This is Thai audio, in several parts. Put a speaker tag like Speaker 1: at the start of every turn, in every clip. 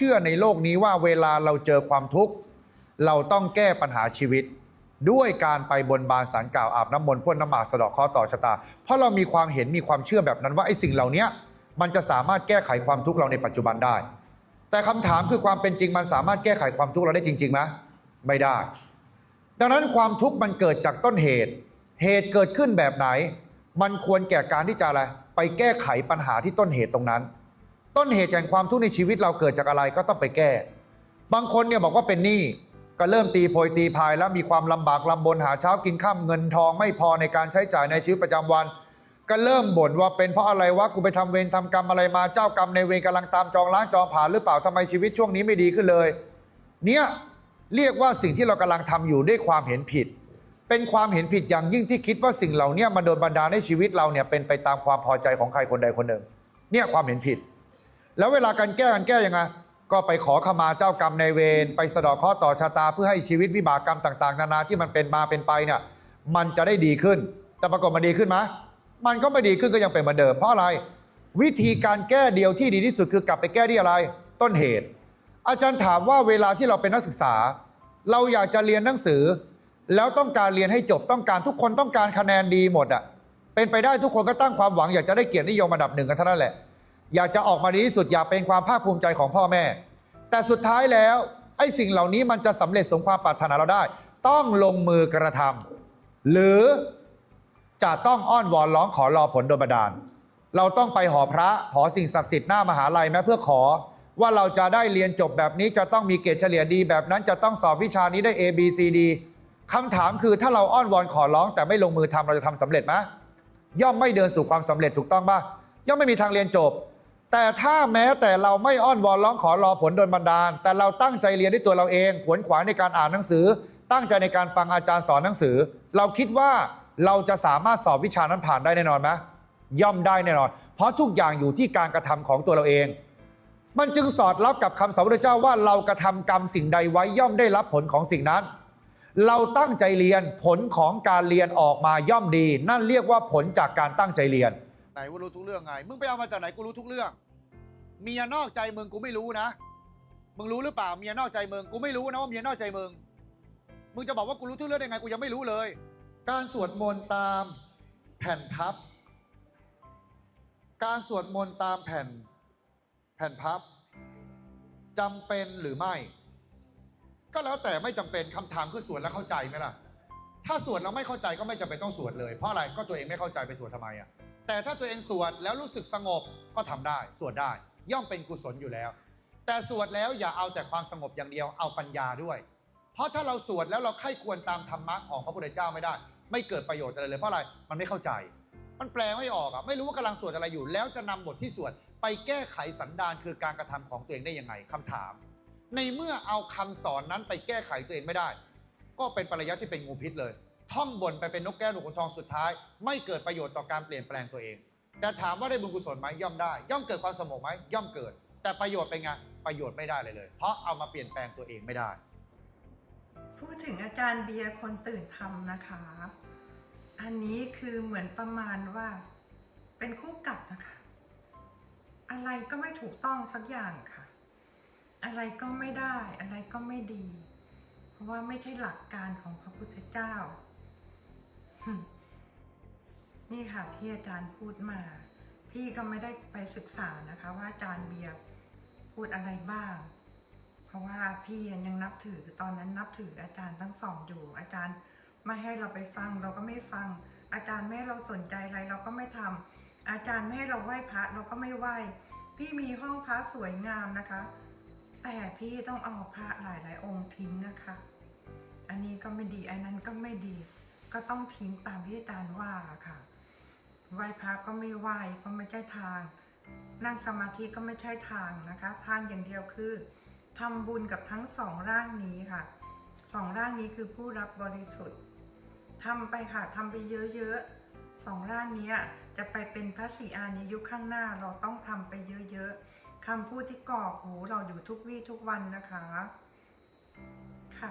Speaker 1: ชื่อในโลกนี้ว่าเวลาเราเจอความทุกข์ เราต้องแก้ปัญหาชีวิต ด้วยการไปบนบานสารกล่าวอาบน้ำมนต์พ่นน้ำหมากสะดอกข้อต่อชะตา เพราะเรามีความเห็นมีความเชื่อแบบนั้นว่าไอ้สิ่งเหล่านี้มันจะสามารถแก้ไขความทุกข์เราในปัจจุบันได้ แต่คำถามคือความเป็นจริงมันสามารถแก้ไขความทุกข์เราได้จริงๆไหมไม่ได้ ดังนั้นความทุกข์มันเกิดจากต้นเหตุ เหตุเกิดขึ้นแบบไหน มันควรแก่การที่จะอะไรไปแก้ไขปัญหาที่ต้นเหตุตรงนั้น ต้นเหตุแห่งความทุกข์ในชีวิตเราเกิดจากอะไรก็ต้องไปแก้ บางคนเนี่ยบอกว่าเป็นหนี้ก็เริ่มตีโพยตีพายแล้วมีความลำบากลำบนหาเช้ากินข้ามเงินทองไม่พอในการใช้จ่ายในชีวิตประจำวัน ก็เริ่มบ่นว่าเป็นเพราะอะไรวะกูไปทำเวรทำกรรมอะไรมาเจ้ากรรมในเวรกำลังตามจองล้างจองผ่านหรือเปล่าทำไมชีวิตช่วงนี้ไม่ดีขึ้นเลย เนี่ยเรียกว่าสิ่งที่เรากำลังทำอยู่ด้วยความเห็นผิด เป็นความเห็นผิดอย่างยิ่งที่คิดว่าสิ่งเหล่านี้มาโดนบันดาลให้ชีวิตเราเนี่ยเป็นไปตามความพอใจของใครคนใดคนหนึ่ง เนี่ยความเห็นผิด แล้วเวลาการแก้กันแก้ยังไงก็ไปขอขมาเจ้ากรรมในเวรไปสะดอกข้อต่อชะตาเพื่อให้ชีวิตวิบากกรรมต่าง ๆ นานาที่มันเป็นมาเป็นไปเนี่ยมันจะได้ดีขึ้น แต่ปรากฏมันดีขึ้นไหมมันก็ไม่ดีขึ้นก็ยังเป็นเหมือนเดิม เพราะอะไร วิธีการแก้เดียวที่ดีที่สุดคือกลับไปแก้ที่อะไร ต้นเหตุ อาจารย์ถามว่าเวลาที่เราเป็นนักศึกษา เราอยากจะเรียนหนังสือ แล้วต้องการเรียนให้จบต้องการทุกคนต้องการคะแนนดีหมดอะเป็นไปได้ทุกคนก็ตั้งความหวังอยากจะได้เกียรตินิยมอันดับหนึ่งกันเท่านั้นแหละ อยากจะออกมาดีที่สุดอยากเป็นความภาคภูมิใจของพ่อแม่ แต่สุดท้ายแล้วไอ้สิ่งเหล่านี้มันจะสำเร็จสมความปรารถนาเราได้ ต้องลงมือกระทำหรือจะต้องอ้อนวอนร้องขอรอผลโดยบันดาล เราต้องไปหอพระหอสิ่งศักดิ์สิทธิ์หน้ามหาลัยแม้เพื่อขอว่าเราจะได้เรียนจบแบบนี้จะต้องมีเกรดเฉลี่ยดีแบบนั้นจะต้องสอบวิชานี้ได้ A B C D คำถามคือถ้าเราอ้อนวอนขอร้อง แต่ไม่ลงมือทำเราจะทำสำเร็จไหมย่อมไม่เดินสู่ความสำเร็จถูกต้องป่ะย่อมไม่มีทางเรียนจบ แต่ถ้าแม้แต่เราไม่อ้อนวอนร้องขอรอผลโดนบันดาล แต่เราตั้งใจเรียนด้วยตัวเราเองขวนขวายในการอ่านหนังสือ ตั้งใจในการฟังอาจารย์สอนหนังสือ เราคิดว่าเราจะสามารถสอบวิชานั้นผ่านได้แน่นอนไหมย่อมได้แน่นอน เพราะทุกอย่างอยู่ที่การกระทำของตัวเราเอง มันจึงสอดรับกับคำสอนพระเจ้าว่าเรากระทำกรรมสิ่งใดไว้ย่อมได้รับผลของสิ่งนั้น เราตั้งใจเรียนผลของการเรียนออกมาย่อมดี นั่นเรียกว่าผลจากการตั้งใจเรียน นว่ารู้ทุกเรื่องไง มึงไปเอามาจากไหนกูรู้ทุกเรื่อง เมียนอกใจมึงกูไม่รู้นะ มึงรู้หรือเปล่าเมียนอกใจมึงกูไม่รู้นะว่าเมียนอกใจมึง มึงจะบอกว่ากูรู้ทุกเรื่องได้ไงกูยังไม่รู้เลย การสวดมนต์ตามแผ่นพับ การสวดมนต์ตามแผ่น แผ่นพับจำเป็นหรือไม่ ก็แล้วแต่ไม่จำเป็นคำถามคือสวดแล้วเข้าใจไหมล่ะถ้าสวดแล้วไม่เข้าใจก็ไม่จำเป็นต้องสวดเลย เพราะอะไรก็ตัวเองไม่เข้าใจไปสวดทำไมอะ แต่ถ้าตัวเองสวดแล้วรู้สึกสงบก็ทำได้ สวดได้ย่อมเป็นกุศลอยู่แล้ว แต่สวดแล้วอย่าเอาแต่ความสงบอย่างเดียวเอาปัญญาด้วย เพราะถ้าเราสวดแล้วเราไข้ควรตามธรรมะของพระพุทธเจ้าไม่ได้ ไม่เกิดประโยชน์อะไรเลยเพราะอะไรมันไม่เข้าใจ มันแปลไม่ออกอะไม่รู้ว่ากำลังสวดอะไรอยู่ แล้วจะนำบทที่สวดไปแก้ไขสันดานคือการกระทำของตัวเองได้ยังไงคำถาม ในเมื่อเอาคำสอนนั้นไปแก้ไขตัวเองไม่ได้ ก็เป็นปริยัติที่เป็นงูพิษเลย ท่องบนไปเป็นนกแก้วหนูขุนทองสุดท้าย ไม่เกิดประโยชน์ต่อการเปลี่ยนแปลงตัวเอง แต่ถามว่าได้บุญกุศลไหมย่อมได้ ย่อมเกิดความสงบไหมย่อมเกิด แต่ประโยชน์เป็นไงประโยชน์ไม่ได้เลยเลย เพราะเอามาเปลี่ยนแปลงตัวเองไม่ได้
Speaker 2: พูดถึงอาจารย์เบียร์คนตื่นทำนะคะ อันนี้คือเหมือนประมาณว่า เป็นคู่กัดนะคะ อะไรก็ไม่ถูกต้องสักอย่างค่ะ อะไรก็ไม่ได้ อะไรก็ไม่ดี เพราะว่าไม่ใช่หลักการของพระพุทธเจ้า นี่ค่ะที่อาจารย์พูดมา พี่ก็ไม่ได้ไปศึกษานะคะ ว่าอาจารย์เบียร์พูดอะไรบ้าง เพราะว่าพี่ยังนับถือตอนนั้นนับถืออาจารย์ทั้งสองอยู่ อาจารย์ไม่ให้เราไปฟังเราก็ไม่ฟัง อาจารย์ไม่ให้เราสนใจอะไรเราก็ไม่ทำอาจารย์ไม่ให้เราไหว้พระเราก็ไม่ไหว้ พี่มีห้องพระสวยงามนะคะ แต่พี่ต้องเอาพระหลายๆองค์ทิ้งนะคะ อันนี้ก็ไม่ดีอันนั้นก็ไม่ดี ก็ต้องทิ้งตามที่อาจารย์ว่าค่ะ ไหว้พระก็ไม่ไหวเพราะไม่ใช่ทาง นั่งสมาธิก็ไม่ใช่ทางนะคะ ทางอย่างเดียวคือทำบุญกับทั้งสองร่างนี้ค่ะสองร่างนี้คือผู้รับบริสุทธิ์ทำไปค่ะทำไปเยอะๆสองร่างนี้จะไปเป็นพระศรีอานในยุคข้างหน้าเราต้องทำไปเยอะๆคำพูดที่กรอกหูเราอยู่ทุกวี่ทุกวันนะคะ ค่ะ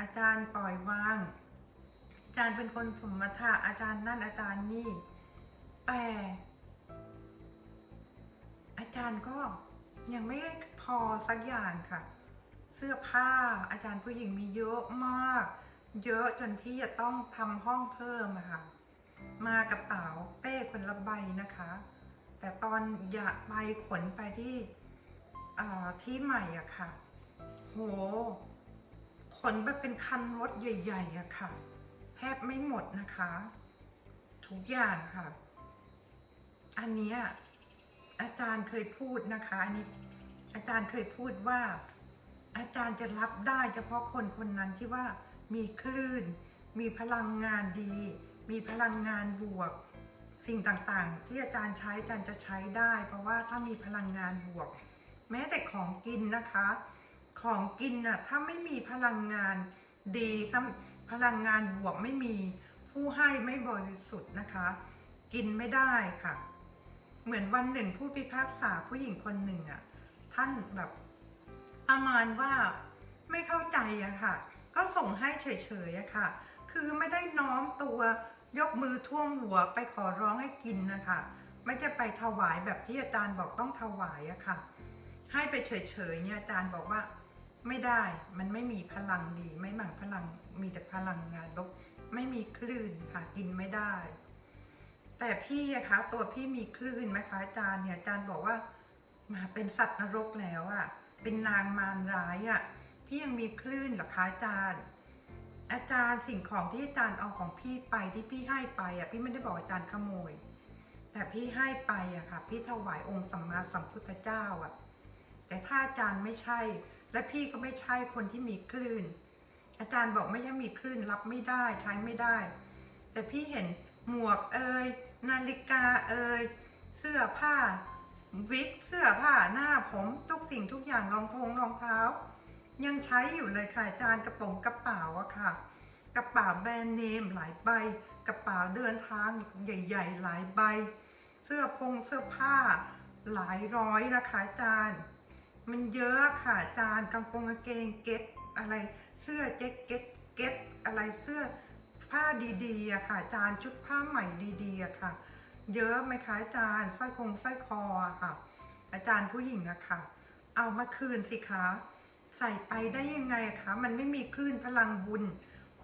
Speaker 2: อาจารย์ปล่อยวาง อาจารย์เป็นคนสมถะอาจารย์นั่นอาจารย์นี่ แต่ อาจารย์ก็ยังไม่พอสักอย่างค่ะ เสื้อผ้าอาจารย์ผู้หญิงมีเยอะมาก เยอะจนพี่จะต้องทำห้องเพิ่มอะค่ะ มากระเป๋าเป้คนละใบนะคะ แต่ตอนอยากไปขนไปที่ที่ใหม่อะค่ะ โห ขนไปเป็นคันรถใหญ่ ๆอะค่ะ บไม่หมดนะคะ ทุกอย่างค่ะ อันเนี้ยอาจารย์เคยพูดนะคะอันนี้อาจารย์เคยพูดว่า อาจารย์จะรับได้เฉพาะคนคนนั้นที่ว่ามีคลื่น มีพลังงานดี มีพลังงานบวก สิ่งต่างๆ ที่อาจารย์ใช้อาจารย์จะใช้ได้ เพราะว่าถ้ามีพลังงานบวก แม้แต่ของกินนะคะ ของกินน่ะถ้าไม่มีพลังงานดีซ้ำ พลังงานบวกไม่มีผู้ให้ไม่บริสุทธิ์นะคะ กินไม่ได้ค่ะ เหมือนวันหนึ่งผู้พิพากษาผู้หญิงคนหนึ่งอะท่านแบบประมาณว่าไม่เข้าใจอะค่ะ ก็ส่งให้เฉยๆอะค่ะ คือไม่ได้น้อมตัวยกมือท่วมหัวไปขอร้องให้กินนะคะไม่จะไปถวายแบบที่อาจารย์บอกต้องถวายอะค่ะ ให้ไปเฉยๆเนี่ยอาจารย์บอกว่า ไม่ได้ มันไม่มีพลังดี ไม่หมั่งพลัง มีแต่พลังงานลบ ไม่มีคลื่นค่ะ กินไม่ได้ แต่พี่อะคะตัวพี่มีคลื่นไหมคะอาจารย์เนี่ยอาจารย์บอกว่า มาเป็นสัตว์นรกแล้วอะเป็นนางมารร้ายอะพี่ยังมีคลื่นเหรอคะอาจารย์ อาจารย์สิ่งของที่อาจารย์เอาของพี่ไปที่พี่ให้ไปอะพี่ไม่ได้บอกอาจารย์ขโมย แต่พี่ให้ไปอะค่ะ พี่ถวายองค์สัมมาสัมพุทธเจ้าอะแต่ถ้าอาจารย์ไม่ใช่ และพี่ก็ไม่ใช่คนที่มีคลื่น อาจารย์บอกไม่ยังมีคลื่นรับไม่ได้ใช้ไม่ได้ แต่พี่เห็นหมวกเอ่ยนาฬิกาเอ่ยเสื้อผ้า วิกเสื้อผ้าหน้าผมทุกสิ่งทุกอย่างรองทงรองเท้า ยังใช้อยู่เลยค่ะอาจารย์กระโปรงกระเป๋าอะค่ะ กระเป๋าแบรนด์เนมหลายใบ กระเป๋าเดินทางใหญ่ ๆ หลายใบ เสื้อพงเสื้อผ้าหลายร้อยนะคะอาจารย์ มันเยอะค่ะอาจารย์กางกงกางเกงเก็ตอะไรเสื้อแจ็คเก็ตเก็ตอะไรเสื้อผ้าดีๆอะค่ะอาจารย์ชุดผ้าใหม่ดีๆอะค่ะ เยอะไหมคะอาจารย์สร้อยคงสร้อยคออะค่ะ อาจารย์ผู้หญิงอะค่ะ เอามาคืนสิคะใส่ไปได้ยังไงอะคะ มันไม่มีคลื่นพลังบุญ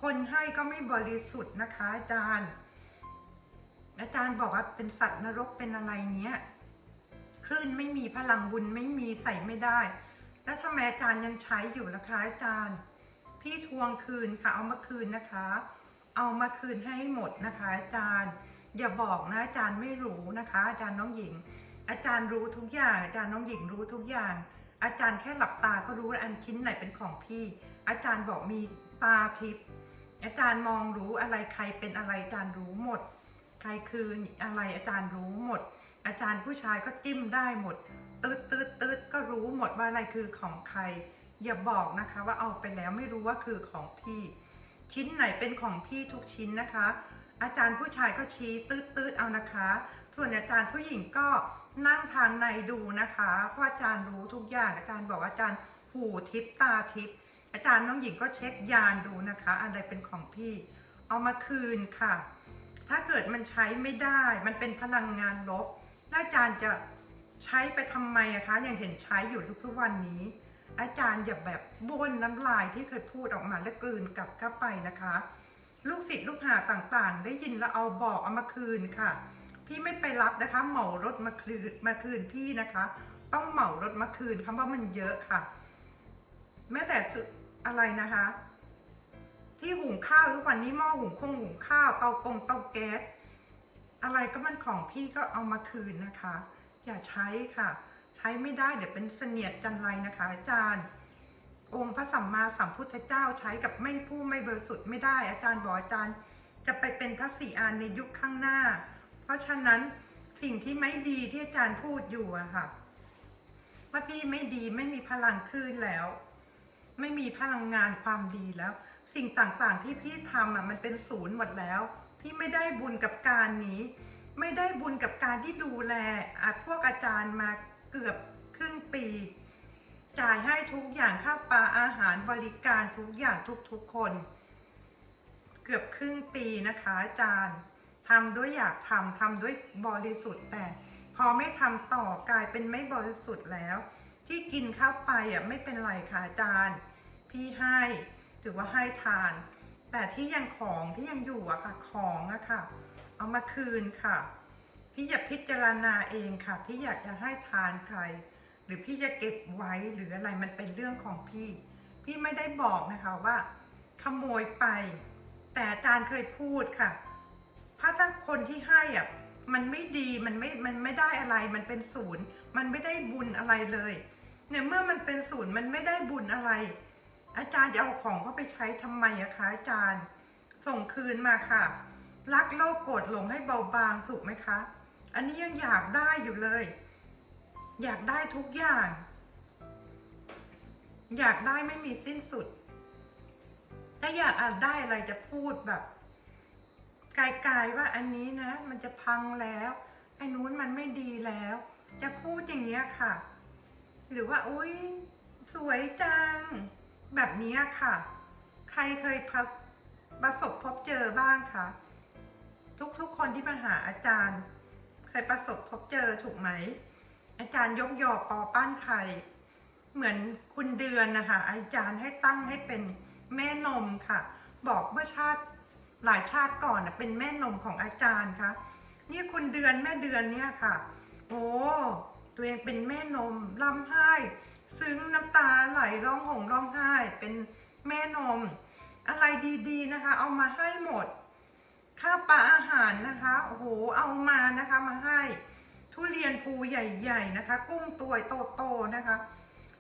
Speaker 2: คนให้ก็ไม่บริสุทธิ์นะคะ อาจารย์ อาจารย์บอกว่าเป็นสัตว์นรกเป็นอะไรเนี้ย คลื่นไม่มีพลังบุญไม่มีใส่ไม่ได้ แล้วทำไมอาจารย์ยังใช้อยู่ล่ะคะอาจารย์ พี่ทวงคืนค่ะเอามาคืนนะคะ เอามาคืนให้หมดนะคะอาจารย์ อย่าบอกนะอาจารย์ไม่รู้นะคะ อาจารย์น้องหญิง อาจารย์รู้ทุกอย่าง อาจารย์น้องหญิงรู้ทุกอย่าง อาจารย์แค่หลับตาก็รู้ว่าอันชิ้นไหนเป็นของพี่ อาจารย์บอกมีตาทิพย์อาจารย์มองรู้อะไรใครเป็นอะไรอาจารย์รู้หมด ใครคืออะไรอาจารย์รู้หมด อาจารย์ผู้ชายก็จิ้มได้หมดตืดตืดตืดก็รู้หมดว่าอะไรคือของใคร อย่าบอกนะคะว่าเอาไปแล้วไม่รู้ว่าคือของพี่ ชิ้นไหนเป็นของพี่ทุกชิ้นนะคะ อาจารย์ผู้ชายก็ชี้ตืดตืดเอานะคะ ส่วนอาจารย์ผู้หญิงก็นั่งทางในดูนะคะเพราะอาจารย์รู้ทุกอย่างอาจารย์บอกอาจารย์หูทิพตาทิพอาจารย์น้องหญิงก็เช็คยานดูนะคะ อะไรเป็นของพี่ เอามาคืนค่ะ ถ้าเกิดมันใช้ไม่ได้ มันเป็นพลังงานลบ อาจารย์จะใช้ไปทำไมอะคะ ยังเห็นใช้อยู่ทุกๆวันนี้ อาจารย์อย่าแบบบ้วนน้ำลายที่เคยพูดออกมาและกลืนกลับเข้าไปนะคะ ลูกศิษย์ลูกหาต่างๆ ได้ยินแล้วเอาบอกเอามาคืนค่ะ พี่ไม่ไปรับนะคะเหมารถมาคืนมาคืนพี่นะคะ ต้องเหมารถมาคืนคำว่ามันเยอะค่ะ แม้แต่ซื้ออะไรนะคะ ที่หุงข้าวทุกวันนี้หม้อหุงคงหุงข้าวเตากงเตาแก๊ส อะไรก็มันของพี่ก็เอามาคืนนะคะ อย่าใช้ค่ะ ใช้ไม่ได้เดี๋ยวเป็นเสนียดจันไรนะคะ อาจารย์ องค์พระสัมมาสัมพุทธเจ้าใช้กับไม่ผู้ไม่บริสุทธิ์ไม่ได้ อาจารย์บอกอาจารย์ จะไปเป็นพระศรีอานในยุคข้างหน้า เพราะฉะนั้นสิ่งที่ไม่ดีที่อาจารย์พูดอยู่อะค่ะว่าพี่ไม่ดีไม่มีพลังคืนแล้ว ไม่มีพลังงานความดีแล้ว สิ่งต่างๆที่พี่ทำอะมันเป็นศูนย์หมดแล้ว พี่ไม่ได้บุญกับการนี้ ไม่ได้บุญกับการที่ดูแลอะพวกอาจารย์มาเกือบครึ่งปี จ่ายให้ทุกอย่างค่าปลาอาหารบริการทุกอย่างทุกๆคน เกือบครึ่งปีนะคะอาจารย์ทำด้วยอยากทำทำด้วยบริสุทธิ์แต่พอไม่ทำต่อกลายเป็นไม่บริสุทธิ์แล้ว ที่กินเข้าไปอะไม่เป็นไรค่ะอาจารย์ พี่ให้ถือว่าให้ทาน แต่ที่ยังของที่ยังอยู่อะค่ะของอะค่ะ เอามาคืนค่ะ พี่อย่าพิจารณาเองค่ะ พี่อยากจะให้ทานใคร หรือพี่จะเก็บไว้หรืออะไรมันเป็นเรื่องของพี่ พี่ไม่ได้บอกนะคะว่า ขโมยไป แต่อาจารย์เคยพูดค่ะถ้าถ้าคนที่ให้อะมันไม่ดีมันไม่ มันไม่ได้อะไร มันเป็นศูนย์ มันไม่ได้บุญอะไรเลย เนี่ยเมื่อมันเป็นศูนย์มันไม่ได้บุญอะไร อาจารย์จะเอาของเขาไปใช้ทำไมอะคะอาจารย์ ส่งคืนมาค่ะ รักโลภโกรธหลงให้เบาบางถูกไหมคะ อันนี้ยังอยากได้อยู่เลย อยากได้ทุกอย่าง อยากได้ไม่มีสิ้นสุด ถ้าอยากอานได้อะไรจะพูดแบบไกลๆว่าอันนี้นะ มันจะพังแล้วไอ้นู้นมันไม่ดีแล้ว จะพูดอย่างเนี้ยค่ะ หรือว่าอุ้ยสวยจัง แบบนี้ค่ะ ใครเคยพประสบพบเจอบ้างคะทุกๆคนที่มาหาอาจารย์ เคยประสบพบเจอถูกไหม อาจารย์ยกยอปอปั้นไข่เหมือนคุณเดือนนะคะอาจารย์ให้ตั้งให้เป็นแม่นมค่ะ บอกเมื่อชาติหลายชาติก่อนนะเป็นแม่นมของอาจารย์คะนี่คุณเดือนแม่เดือนเนี่ยค่ะ โอ้ ตัวเองเป็นแม่นมร่ำไห้ ซึ้งน้ำตาไหลร้องห่มร้องไห้ เป็นแม่นม อะไรดีๆนะคะ เอามาให้หมด ข้าวปลาอาหารนะคะโอ้โหเอามานะคะมาให้ ทุเรียนภูใหญ่ๆนะคะ กุ้งตัวโตๆนะคะ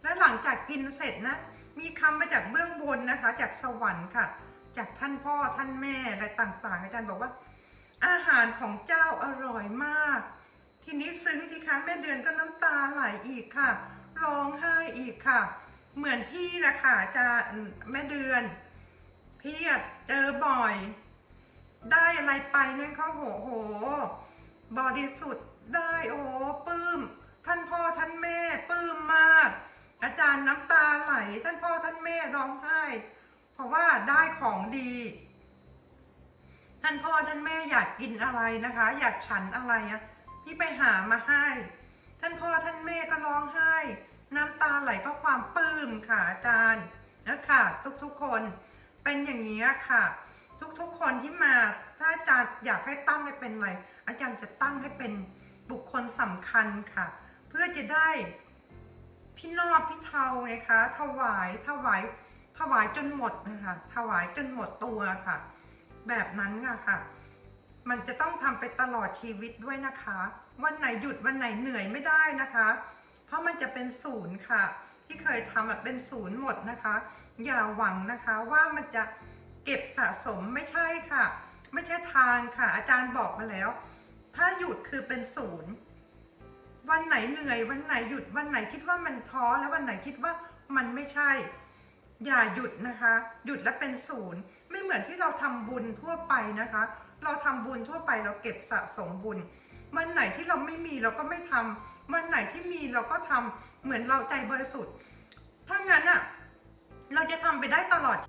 Speaker 2: และหลังจากกินเสร็จนะ มีคำมาจากเบื้องบนนะคะ จากสวรรค์ค่ะ จากท่านพ่อท่านแม่อะไรต่างๆ อาจารย์บอกว่า อาหารของเจ้าอร่อยมาก ทีนี้ซึ้งสิคะแม่เดือนก็น้ำตาไหลอีกค่ะ ร้องไห้อีกค่ะ เหมือนพี่แหละค่ะอาจะแม่เดือนพี่อะเจอบ่อย ได้อะไรไปเนี่ยเขาโหโหบริสุทธิ์ได้โอ้ปลื้ม ท่านพ่อท่านแม่ปลื้มมาก อาจารย์น้ำตาไหล ท่านพ่อท่านแม่ร้องไห้ เพราะว่าได้ของดี ท่านพ่อท่านแม่อยากกินอะไรนะคะ อยากฉันอะไรอะ พี่ไปหามาให้ ท่านพ่อท่านแม่ก็ร้องไห้ น้ำตาไหลเพราะความปลื้มค่ะอาจารย์นะค่ะทุกๆคนเป็นอย่างนี้ค่ะ ทุกๆคนที่มาถ้าอาจารย์อยากให้ตั้งให้เป็นอะไรอาจารย์จะตั้งให้เป็นบุคคลสำคัญค่ะ เพื่อจะได้พี่นอบพี่เทาไงคะถวายถวายถวายจนหมดนะคะถวายจนหมดตัวค่ะ แบบนั้นค่ะค่ะ มันจะต้องทำไปตลอดชีวิตด้วยนะคะ วันไหนหยุดวันไหนเหนื่อยไม่ได้นะคะ เพราะมันจะเป็นศูนย์ค่ะ ที่เคยทำอะเป็นศูนย์หมดนะคะ อย่าหวังนะคะว่ามันจะเก็บสะสมไม่ใช่ค่ะ ไม่ใช่ทางค่ะ อาจารย์บอกมาแล้ว ถ้าหยุดคือเป็นศูนย์วันไหนเหนื่อยวันไหนหยุดวันไหนคิดว่ามันท้อแล้ววันไหนคิดว่ามันไม่ใช่ อย่าหยุดนะคะ หยุดแล้วเป็นศูนย์ไม่เหมือนที่เราทำบุญทั่วไปนะคะ เราทำบุญทั่วไปเราเก็บสะสมบุญมันไหนที่เราไม่มีเราก็ไม่ทำมันไหนที่มีเราก็ทำเหมือนเราใจบริสุทธิ์เพรางั้นอะเราจะทำไปได้ตลอด